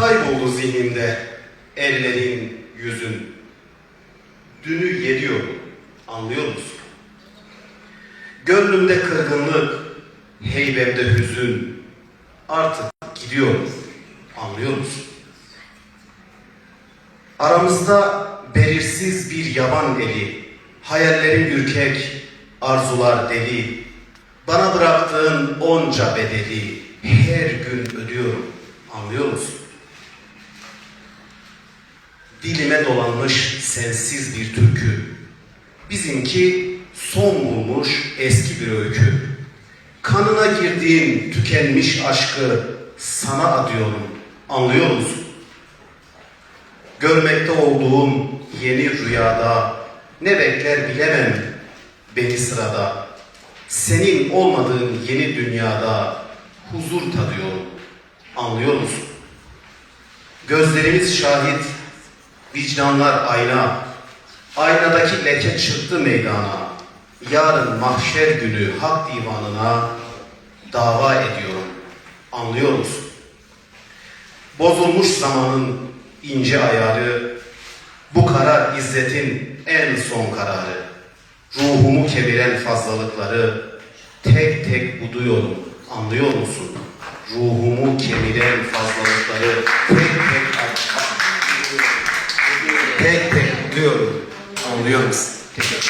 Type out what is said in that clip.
Kayboldu zihnimde ellerin, yüzün. Dünü yediyor, anlıyor musun? Gönlümde kırgınlık, heybemde hüzün. Artık gidiyor, anlıyor musun? Aramızda belirsiz bir yaban eli, hayallerin ürkek, arzular deli. Bana bıraktığın onca bedeli her gün ödüyorum, anlıyor musun? Dilime dolanmış sensiz bir türkü. Bizimki son bulmuş eski bir öykü. Kanına girdiğim tükenmiş aşkı sana adıyorum, anlıyor musun? Görmekte olduğum yeni rüyada ne bekler bilemem beni sırada. Senin olmadığın yeni dünyada huzur tadıyorum. Anlıyor musun? Gözlerimiz şahit, vicdanlar ayna. Aynadaki leke çıktı meydana. Yarın mahşer günü hak divanına dava ediyorum. Anlıyor musun? Bozulmuş zamanın ince ayarı, bu karar izzetin en son kararı. Ruhumu kemiren fazlalıkları tek tek buduyorum. Anlıyor musun? Ruhumu kemiren fazlalıkları tek tek diyorum. Anlıyor musun? Teşekkür